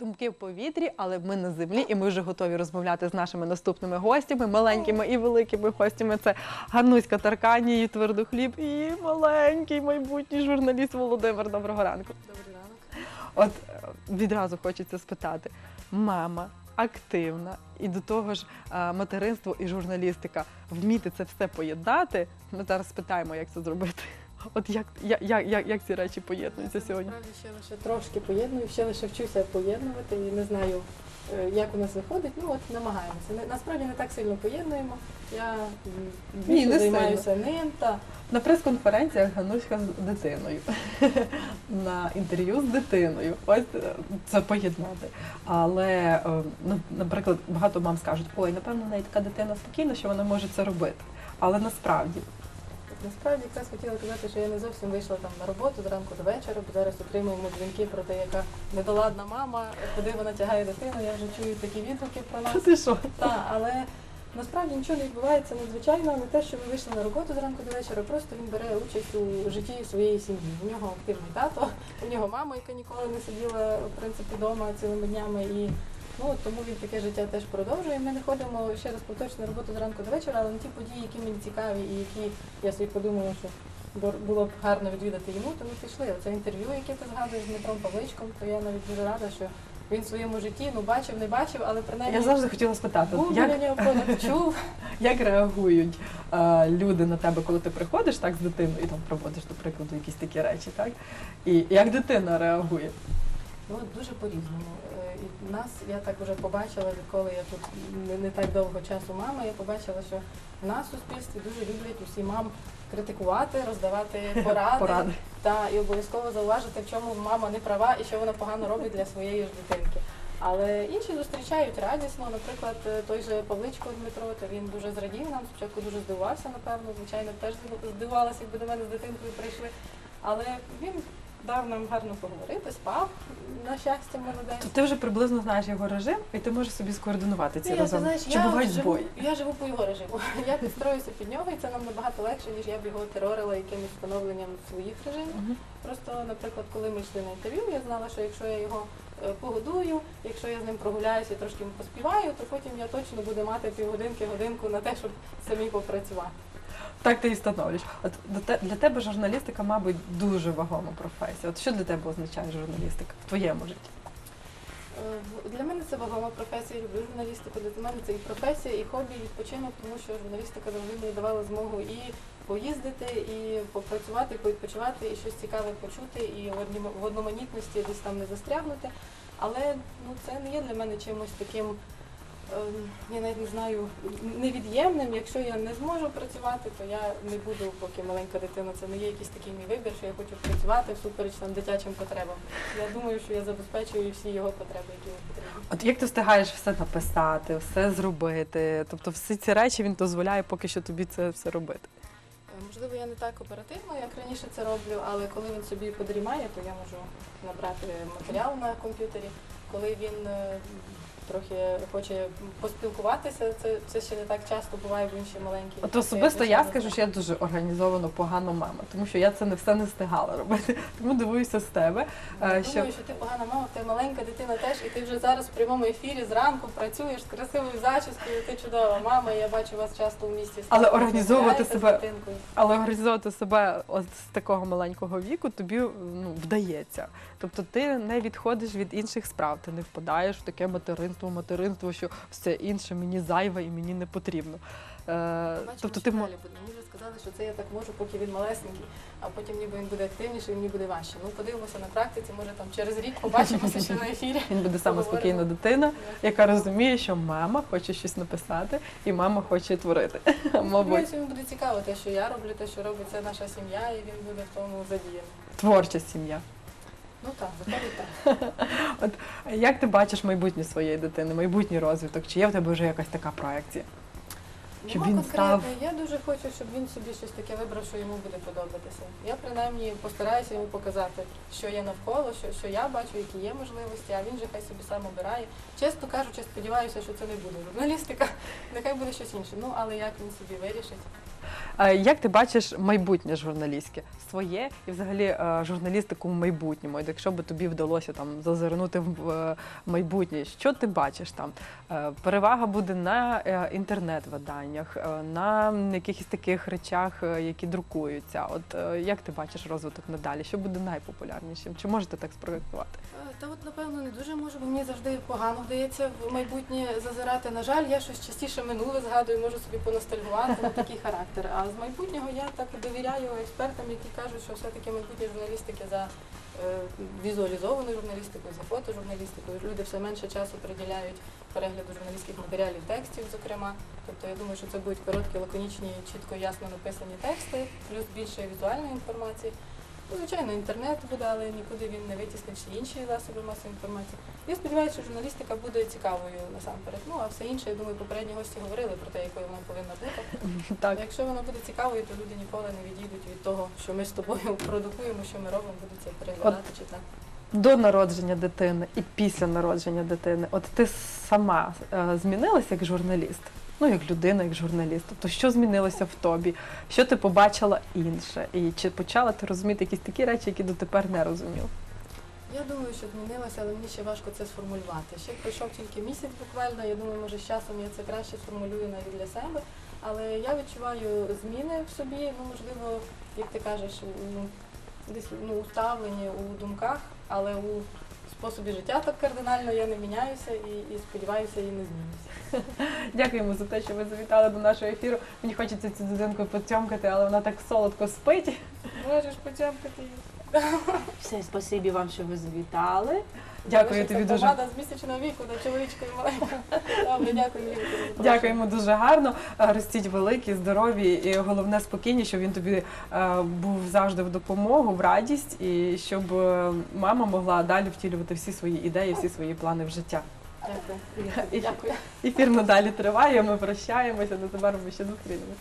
Думки в повітрі, але ми на землі, і ми вже готові розмовляти з нашими наступними гостями, маленькими і великими гостями. Це Ганнуська Таркані, її твердохліб і маленький майбутній журналіст Володимир. Доброго ранку. Добрий ранок. От е, відразу хочеться спитати: мама активна, і до того ж е, материнство і журналістика. Вміти це все поєднати. Ми зараз спитаємо, як це зробити. От як, як, як, як ці речі поєднуються сьогодні? Насправді ще лише трошки поєдную, ще лише вчуся поєднувати і не знаю, е, як у нас виходить. Ну от намагаємося. Насправді не так сильно поєднуємо. Я м, Ні, не займаюся ним та На прес-конференціях Гануська з дитиною, на інтерв'ю з дитиною. Ось е, це поєднати. Але, е, ну, наприклад, багато мам скажуть, ой, напевно, в неї така дитина спокійна, що вона може це робити. Але насправді насправді якраз хотіла казати, що я не зовсім вийшла там на роботу зранку до вечора, бо зараз отримуємо дзвінки про те, яка недоладна мама, куди вона тягає дитину. Я вже чую такі відгуки про нас. ти що? Так, але насправді нічого не відбувається надзвичайно, не те, що ми вийшли на роботу зранку до вечора, просто він бере участь у житті своєї сім'ї. У нього активний тато, у нього мама, яка ніколи не сиділа в принципі вдома цілими днями. І ну от тому він таке життя теж продовжує. Ми не ходимо ще раз на роботу зранку до вечора, але на ті події, які мені цікаві, і які я собі подумала, що було б гарно відвідати йому, то ми пішли. Оце інтерв'ю, яке ти згадуєш з Дмитром Павличком, то я навіть дуже рада, що він в своєму житті ну бачив, не бачив, але принаймні Я завжди хотіла спитати, був біля як, нього понад чув. як реагують е, люди на тебе, коли ти приходиш так з дитиною і там проводиш, до прикладу, якісь такі речі, так? І як дитина реагує? Ну, дуже по-різному. І нас, я так вже побачила, відколи я тут не, не так довго часу мама, я побачила, що в нас в суспільстві дуже люблять усі мам критикувати, роздавати поради, Поради. Та, і обов'язково зауважити, в чому мама не права і що вона погано робить для своєї ж дитинки. Але інші зустрічають радісно. Наприклад, той же Павличко Дмитро, то він дуже зрадів нам. Спочатку дуже здивувався, напевно. Звичайно, теж здивувалася, якби до мене з дитинкою прийшли. Але він дав нам гарно поговорити, спав на щастя, молодець. То ти вже приблизно знаєш його режим, і ти можеш собі скоординувати ці Ні, ти разом. знаєш, Чи я бувають живу, збої? я живу по його режиму. Я підстроюся під нього, і це нам набагато легше, ніж я б його терорила якимось встановленням своїх режимів. Мгм. Просто, наприклад, коли ми йшли на інтерв'ю, я знала, що якщо я його е, погодую, якщо я з ним прогуляюся і трошки йому поспіваю, то потім я точно буду мати півгодинки, годинку на те, щоб самі попрацювати. Так ти і встановлюєш. От для тебе журналістика, мабуть, дуже вагома професія. От що для тебе означає журналістика в твоєму житті? Е, Для мене це вагома професія, я люблю журналістику. Для мене це і професія, і хобі, і відпочинок, тому що журналістика завжди мені давала змогу і поїздити, і попрацювати, і повідпочивати, і щось цікаве почути, і в одноманітності десь там не застрягнути. Але ну, це не є для мене чимось таким, я навіть не знаю, невід'ємним. Якщо я не зможу працювати, то я не буду, поки маленька дитина. Це не є якийсь такий мій вибір, що я хочу працювати всупереч там дитячим потребам. Я думаю, що я забезпечую всі його потреби, які йому потрібні. От як ти встигаєш все написати, все зробити? Тобто всі ці речі він дозволяє поки що тобі це все робити. Е, Можливо, я не так оперативно, як раніше це роблю, але коли він собі подрімає, то я можу набрати матеріал на комп'ютері. Коли він е, трохи хоче поспілкуватися, це, це ще не так часто буває в інші маленькі. От особисто я скажу, що я дуже організовано погано мама, тому що я це не все не встигала робити. Тому дивуюся з тебе. Я е, думаю, що ти погана мама, тебе маленька дитина теж, і ти вже зараз в прямому ефірі зранку працюєш з красивою зачіскою, ти чудова мама, я бачу вас часто в місті. Але організовувати себе-. Але організовувати себе от з такого маленького віку тобі ну, вдається. Тобто ти не відходиш від інших справ, ти не впадаєш в таке материнство, материнство, що все інше мені зайве і мені не потрібно. Е, Бачимо, тобто ти далі буде. Мені вже сказали, що це я так можу, поки він малесенький, а потім ніби він буде активніший, мені буде важче. Ну подивимося на практиці, може там через рік побачимося ще на ефірі. він буде саме спокійна дитина, яка розуміє, що мама хоче щось написати, і мама хоче творити. Мабуть, йому буде цікаво те, що я роблю, те, що робить це наша сім'я, і він буде в тому задіяний. творча сім'я. Ну так, так. Як ти бачиш майбутнє своєї дитини, майбутній розвиток? Чи є в тебе вже якась така проекція? Щоб він став- Я дуже хочу, щоб він собі щось таке вибрав, що йому буде подобатися. Я принаймні постараюся йому показати, що є навколо, що, що я бачу, які є можливості, а він же хай собі сам обирає. Чесно кажучи, сподіваюся, що це не буде журналістика, нехай буде щось інше. Ну але як він собі вирішить. Як ти бачиш майбутнє журналістське? Своє і взагалі е, журналістику в майбутньому? От Якщо би тобі вдалося там зазирнути в е, майбутнє, що ти бачиш там? Е, Перевага буде на інтернет-виданнях, на якихось таких речах, які друкуються. От як ти бачиш розвиток надалі? Що буде найпопулярнішим? Чи можете так спроєктувати? Е, Та от напевно не дуже можу, бо мені завжди погано вдається в майбутнє зазирати. На жаль, я щось частіше минуле згадую, можу собі поностальгувати, ну такий характер. А з майбутнього я так довіряю експертам, які кажуть, що все-таки майбутнє журналістики за е, візуалізованою журналістикою, за фотожурналістикою. Люди все менше часу приділяють перегляду журналістських матеріалів, текстів, зокрема. Тобто я думаю, що це будуть короткі, лаконічні, чітко ясно написані тексти, плюс більше візуальної інформації. Ну, звичайно, інтернет буде, але нікуди він не витіснить всі інші засоби масової інформації. Я сподіваюся, що журналістика буде цікавою насамперед. Ну а все інше, я думаю, попередні гості говорили про те, якою вона повинна бути. Так. Якщо вона буде цікавою, то люди ніколи не відійдуть від того, що ми з тобою продукуємо, що ми робимо, будуть це переглядати, читати. До народження дитини і після народження дитини, от ти сама е, змінилася як журналіст? Ну, як людина, як журналіст. Тобто, що змінилося в тобі? Що ти побачила інше? І чи почала ти розуміти якісь такі речі, які дотепер не розуміла? Я думаю, що змінилося, але мені ще важко це сформулювати. Ще пройшов тільки місяць буквально. Я думаю, може з часом я це краще сформулюю навіть для себе. Але я відчуваю зміни в собі, ну можливо, як ти кажеш, у, десь ну, у ставленні, у думках, але у способі життя так кардинально я не міняюся і, і сподіваюся, і не змінюся. Дякуємо за те, що ви завітали до нашого ефіру. Мені хочеться цю дитинку потьомкати, але вона так солодко спить. Можеш потьомкати її. Все, спасибі вам, що ви завітали. Дякую тобі дуже. Помада з місячного віку до чоловічкою маленькою. Добре, дякую. Юлія. Дякуємо дуже гарно. Е, Ростіть великі, здорові і головне спокійні, щоб він тобі е, був завжди в допомогу, в радість, і щоб е, мама могла далі втілювати всі свої ідеї, всі свої плани в життя. Дякую. Дякую. Ефір надалі триває. Ми прощаємося. Незабаром ми ще зустрінемося.